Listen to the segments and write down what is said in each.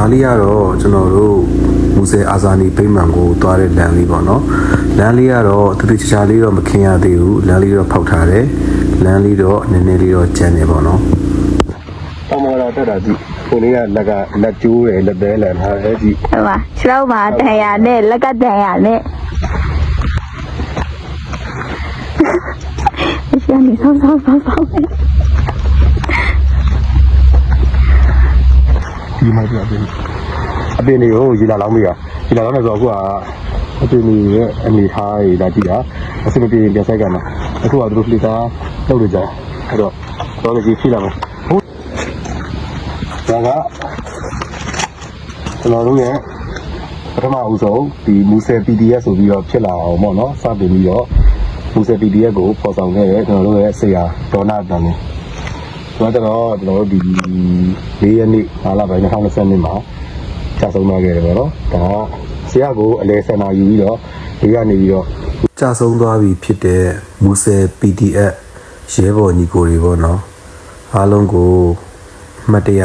ဒါလေးကတော့ကျွန်တော်တို့မူဆယ်အာဇာနည်ဗိမာန်ကိုသွားတဲ့လမ်းလေးပေါ့နော်လမ်းလေးကတော့တတိချာချာလေးတော့မခင်ရသေးဘူးလမ်းလေးတော့ဖောက်ထားတယ်လမ်းလေးတော့နည်းနည်းလေးတော့ကျန်နေပေါ့နော်အမောလာတက်တာဒီကိုလေးကလက်ကလက်ကျိုးတယ်လက်သေးလန်ထားတယ်ဒီဟိုပါခြေထောက်မှာတန်ရနဲ့လက်ကတန်ရနဲ့အရှင်နေဆောင်းဆောင်းဆောင်းဆောင်း ဒီမှာပြအပြင်အပြင်လေးကိုရေလာလောင်းမိတာရေလာလောင်းနေဆိုအခုကအပြင်လေးရဲ့အနေထားတွေလာကြည့်တာအစမပြေပြန်ဆိုင်ကန်တာအခုကသူတို့ဖလီတာလောက်နေကြအဲ့တော့တော့လည်းကြီးဖြစ်လာမယ်ဟုတ်ဒါကကျွန်တော်တို့ရဲ့ပထမအဦးဆုံးဒီမူဆယ် PDF ဆိုပြီးတော့ဖြစ်လာအောင်ပေါ့နော်စတင်ပြီးတော့မူဆယ် PDF ကိုပေါ်ဆောင်ခဲ့တဲ့ကျွန်တော်တို့ရဲ့ဆရာဒေါနာတန်နေ ကျွန်တော်တို့ကျွန်တော်တို့ဒီ၄ရက်နေ့အားလပိုင်း2020နှစ်မှာကြာဆုံးသွားခဲ့တယ်ပေါ့နော်ဒါကဆရာကိုအလဲဆန္ဒယူပြီးတော့ဒီကနေပြီးတော့ကြာဆုံးသွားပြီဖြစ်တဲ့မူဆယ် PDF ရဲဘော်ညီကိုတွေပေါ့နော်အားလုံးကိုမှတ်တရ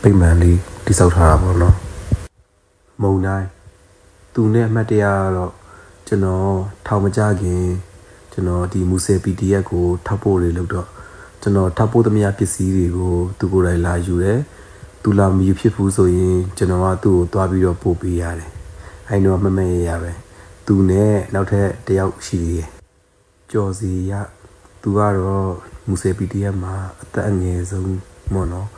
ပိတ်မှန်လေးတိစောက်ထားတာပေါ့နော်မုံတိုင်းသူနဲ့အမှတ်တရကတော့ကျွန်တော်ထောင်မကြခင်ကျွန်တော်ဒီမူဆယ် PDF ကိုထောက်ဖို့တွေလုပ်တော့ ကျွန်တော်ထောက်ဖို့သမျှပစ္စည်းတွေကိုသူကိုယ်တိုင်လာယူတယ်သူလာမယူဖြစ်ဘူးဆိုရင်ကျွန်တော်ကသူ့ကိုသွားပြီးတော့ပို့ပေးရတယ်အဲတော့မမရရပဲသူနဲ့နောက်ထပ်တစ်ယောက်ရှိသေးတယ်ကျော်စီရသူကတော့မူဆယ် PDF မှာအသက်အငယ်ဆုံးမော်နော်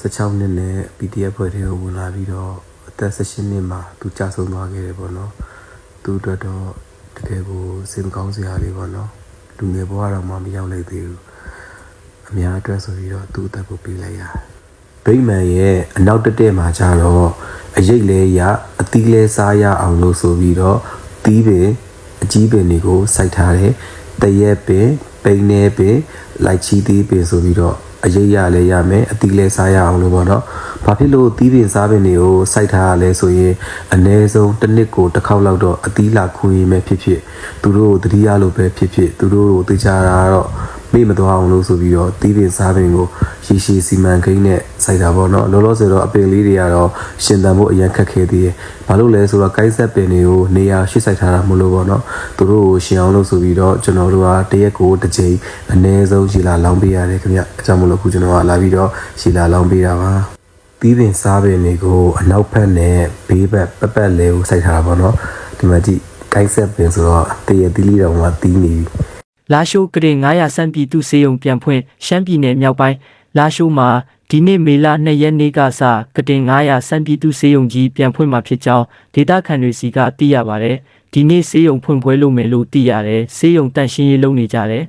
16နှစ်နဲ့ PDF ဖွဲ့ထဲကိုဝင်လာပြီးတော့အသက်16နှစ်မှာသူကြာဆုံးသွားခဲ့တယ်ပေါ့နော်သူအတွက်တော့တကယ်ကိုစိတ်မကောင်းစရာလေးပေါ့နော်လူငယ်ဘဝတော့မှမရောက်နိုင်သေးဘူး အများအတွက်ဆိုပြီးတော့သူ့အသက်ကိုပေးလိုက်ရတယ်ဗိမာန်ရဲ့အနောက်တက်တဲ့မှာကျတော့အရိတ်လဲရအသီးလဲစားရအောင်လို့ဆိုပြီးတော့သီးပင်အကြီးပင်တွေကိုစိုက်ထားတယ်တရက်ပင်ပိန်းနေပင်လိုက်ချီသီးပင်ဆိုပြီးတော့အရိတ်ရလဲရမယ်အသီးလဲစားရအောင်လို့ပေါ့နော်ဘာဖြစ်လို့သီးပင်စားပင်တွေကိုစိုက်ထားရလဲဆိုရင်အ ਨੇ ဆုံးတစ်နှစ်ကိုတစ်ခေါက်လောက်တော့အသီးလာခွင့်ရမယ်ဖြစ်ဖြစ်သူတို့ကိုတတိယလို့ပဲဖြစ်ဖြစ်သူတို့ကိုသိကြတာတော့ မေ့မသွားအောင်လို့ဆိုပြီးတော့သီးပင်စားပင်ကိုရေရှည်စီမံကိန်းနဲ့စိုက်တာပေါ့နော်လောလောဆယ်တော့အပင်လေးတွေကတော့ရှင်သန်ဖို့အရင်ခက်ခဲသေးတယ်ဘာလို့လဲဆိုတော့ကိုင်းဆက်ပင်တွေကိုနေရာရှိစိုက်ထားတာမလို့ပေါ့နော်သူတို့ကိုရှင်အောင်လို့ဆိုပြီးတော့ကျွန်တော်တို့ကတရက်ကိုတစ်ချိန်အနည်းဆုံးရှည်လာလောင်းပေးရတယ်ခင်ဗျအကြောင်းမလို့အခုကျွန်တော်ကလာပြီးတော့ရှည်လာလောင်းပေးတာပါပြီးပင်စားပင်တွေကိုအနောက်ဘက်နဲ့ဘေးဘက်ပက်ပက်လဲကိုစိုက်ထားတာပေါ့နော်ဒီမှာကြည့်ကိုင်းဆက်ပင်ဆိုတော့တရက်သီးလေးတော့မှတီးနေပြီ လာရှိုးကရင်900စံပြည်သူစေယုံပြန်ဖွင့်ရှမ်းပြည်နယ်မြောက်ပိုင်းလာရှိုးမှာဒီနေ့မေလ2ရက်နေ့ကစကတင်900စံပြည်သူစေယုံကြီးပြန်ဖွင့်မှာဖြစ်ကြောင်းဒေတာခန်တွေစီကသိရပါတယ်ဒီနေ့စေယုံဖွင့်ပွဲလုပ်မယ်လို့သိရတယ်စေယုံတန့်ရှင်းရေးလုပ်နေကြတယ်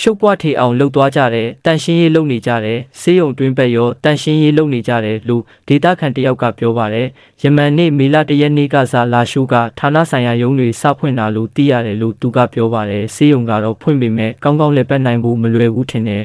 ရှုပ်ပွားထေအောင်လှုပ်သွားကြတယ်တန့်ရှင်းရေးလုပ်နေကြတယ်စေယုံတွင်းဘက်ရောတန့်ရှင်းရေးလုပ်နေကြတယ်လို့ဒေတာခန်တယောက်ကပြောပါတယ်ယမန်နေ့မေလ1ရက်နေ့ကစလာရှိုးကဌာနဆိုင်ရာရုံးတွေစဖွင့်တာလို့သိရတယ်လို့သူကပြောပါတယ်စေယုံကတော့ဖွင့်ပေမဲ့ကောင်းကောင်းလည်းပတ်နိုင်ဖို့မလွယ်ဘူးထင်တယ်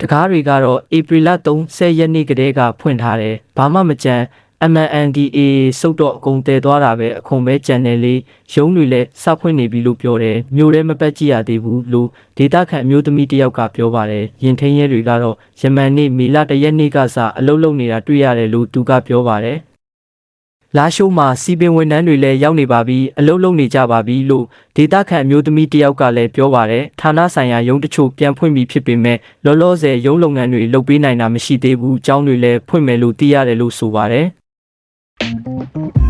တကားတွေကတော့ဧပြီလ30ရက်နေ့ကတည်းကဖွင့်ထားတယ်ဘာမှမကြမ်း MNDA စုတ်တော့အကုန်တည်သွားတာပဲအခွန်ပဲကြံတယ်လေရုံးတွေလည်းစဖွင့်နေပြီလို့ပြောတယ်မျိုးထဲမပတ်ကြည့်ရသေးဘူးလို့ဒေတာခန့်အမျိုးသမီးတစ်ယောက်ကပြောပါတယ်ရင်ထင်းရဲတွေကတော့ယမန်နေ့မေလတရက်နေ့ကစအလုပ်လုပ်နေတာတွေ့ရတယ်လို့သူကပြောပါတယ်လာရှိုးမှာစီပင်ဝန်ထမ်းတွေလည်းရောက်နေပါပြီအလုပ်လုပ်နေကြပါပြီလို့ဒေတာခန့်အမျိုးသမီးတစ်ယောက်ကလည်းပြောပါတယ်ဌာနဆိုင်ရာရုံးတချို့ပြန်ဖွင့်ပြီဖြစ်ပေမဲ့လောလောဆယ်ရုံးလုပ်ငန်းတွေလုပ်ပေးနိုင်တာမရှိသေးဘူးအကြောင်းတွေလည်းဖွင့်မယ်လို့သိရတယ်လို့ဆိုပါတယ် Thank you.